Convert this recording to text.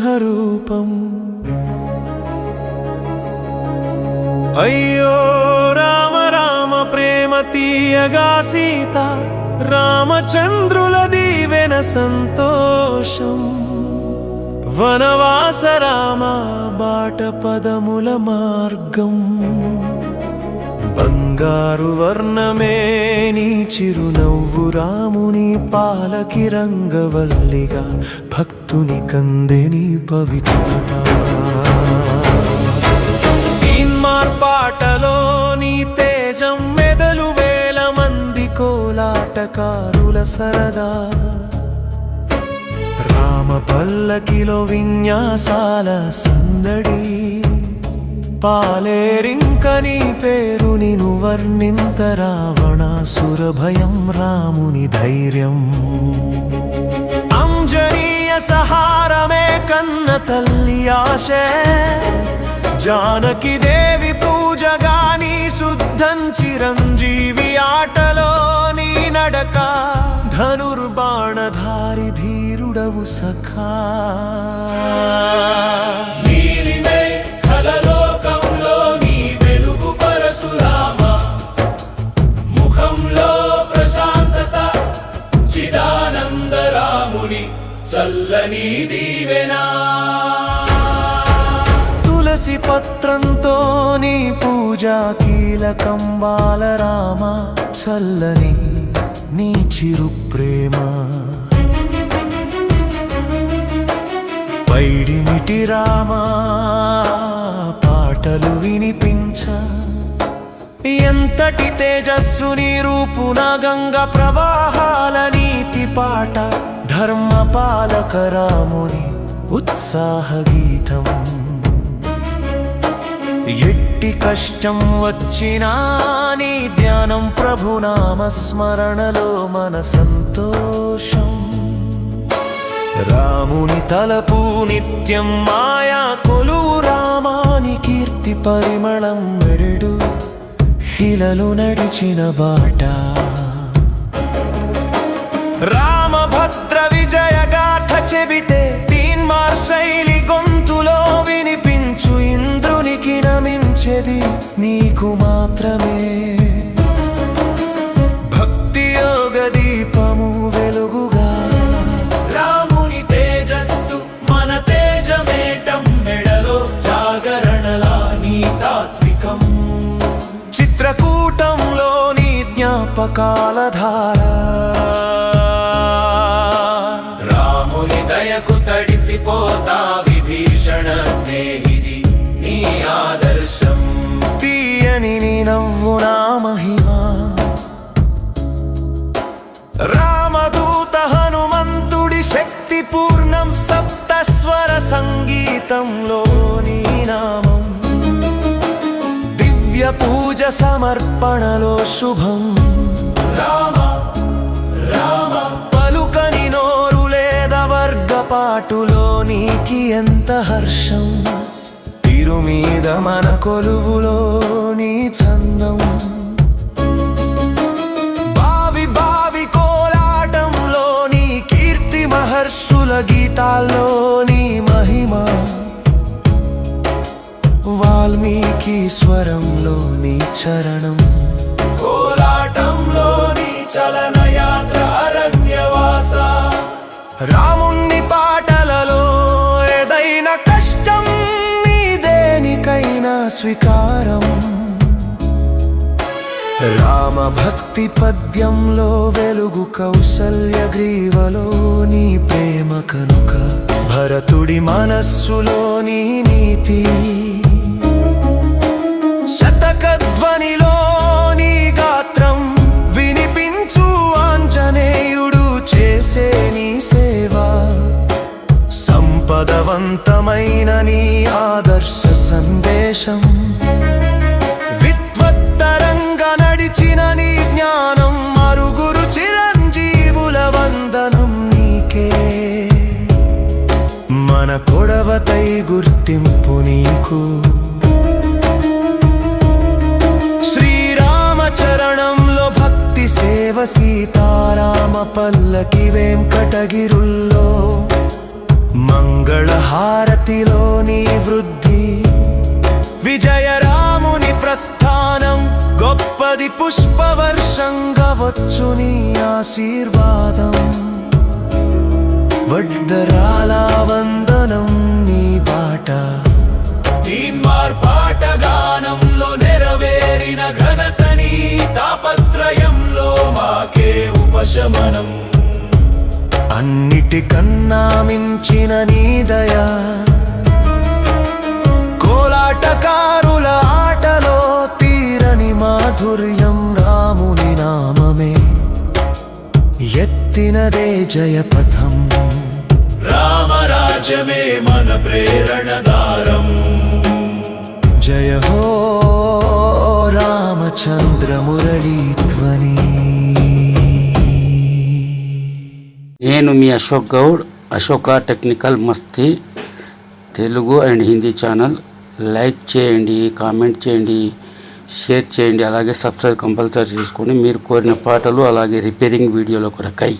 సింహరూపం అయ్యో రామ రామ ప్రేమ తీయగా సీత రామచంద్రుల దీవెన సంతోషం. వనవాస రామ బాట పదముల మార్గం. బంగారు వర్ణమే నీ చిరునవ్వు రాముని పాలకి రంగవల్లిగా భక్తుని కందెని పవిత్రత. పాటలో నీ తేజం మెదలు వేల మంది కోలాటకారుల సరదా. రామ పల్లకిలో విన్యాసాల సందడి పాలేరింక నీ పేరు నిను వర్ణింత రాముని ధైర్యం. అంజనీయ సహారమే కన్న తల్లి ఆశే. జానకి దేవి పూజగా నీ శుద్ధం చిరంజీవి ఆటలో నీ నడక. ధనుర్బాణధారి ధీరుడవు సఖా. చల్లని దీవెనా. తులసి పత్రంతో నీ పూజా కీలకం బాలరామ చల్లని నీ చిరు ప్రేమ పైడిమిటి రామా పాటలు వినిపించ. ఎంతటి తేజస్సు నీ రూపున గంగ ప్రవాహాల నీతి పాట. ధర్మ పాలక రాముని ఉత్సాహ గీతం. ఎట్టి కష్టం వచ్చినా నీ ధ్యానం ప్రభునామస్మరణలో మన సంతోషం. రాముని తలపు నిత్యం మాయా కొలువు రామాని కీర్తి పరిమళం మెరుడు హిలలు నడిచిన బాటా. శైలి గొంతులో వినిపించు ఇంద్రునికి నమించెది నీకు మాత్రమే. భక్తి యోగ దీపము వెలుగుగా. రాముని తేజస్సు మన తేజమేటం మెడలో జాగరణలా నీ తాత్వికం. చిత్రకూటంలోని జ్ఞాపకాల ధార. తడిసిపోతా విభీషణ స్నేహిది నీ ఆదర్శం. తీయని నీ నవ్వు నా మహిమా. రామదూత హనుమంతుడి శక్తి పూర్ణం సప్తస్వర సంగీతంలో నీ నామం. దివ్య పూజ సమర్పణలో శుభం. రామ వర్గపాటులో నీకి ఎంత హర్షం? తీరు మీద మన కొలువులో నీ చందం. బావి బావి కోలాటంలో నీ కీర్తి మహర్షుల గీతాల్లో నీ మహిమ. వాల్మీకి స్వరంలో నీ చరణం. కోలాటంలోని చలన యాత్ర అరణ్యవాస. రాముణ్ణి స్వీకారం రామ భక్తి పద్యంలో వెలుగు కౌసల్య గ్రీవలో నీ ప్రేమ కనుక భరతుడి మనస్సులోని నీతి. శతకధ్వనిలో నీ గాత్రం వినిపించు ఆంజనేయుడు చేసే నీ సేవ. సంపదవంతమైన నీ ఆదర్శ సందేశం విద్వత్తరంగ నడిచిన నీ జ్ఞానం మరుగురు చిరంజీవుల వందనం నీకే. మన కొడవతై గుర్తింపు నీకు. శ్రీరామచరణంలో భక్తి సేవ సీతారామ పల్లకి వెంకటగిరుల్లో మంగళహారతిలో నీ వృద్ధి. పుష్పవర్షంగా వచ్చు నీ ఆశీర్వాదం. వడ్డరాల వందనం నీ బాట. తీన్మార్ పాట గానంలో నెరవేరిన ఘనతని తాపత్రయంలో మాకే ఉపశమనం. అన్నిటికన్నా మించిన నీ దయా. కోలాటకారుల ఆటలో తీరని మాధుర్యం. ఎత్తినదే జయపథం. రామరాజ్యమే మన ప్రేరణదారం జయ హో రామచంద్ర మురళీధ్వని నేను మీ Ashok Goud Ashoka technical Masti Telugu and Hindi channel. Like చేయండి కామెంట్ చేయండి. షేర్ చేయండి. అలాగే సబ్స్క్రైబ్ కంపల్సరీ చేసుకోండి మీరు కోరిన పాటలు అలాగే రిపేరింగ్ వీడియోల కొరకై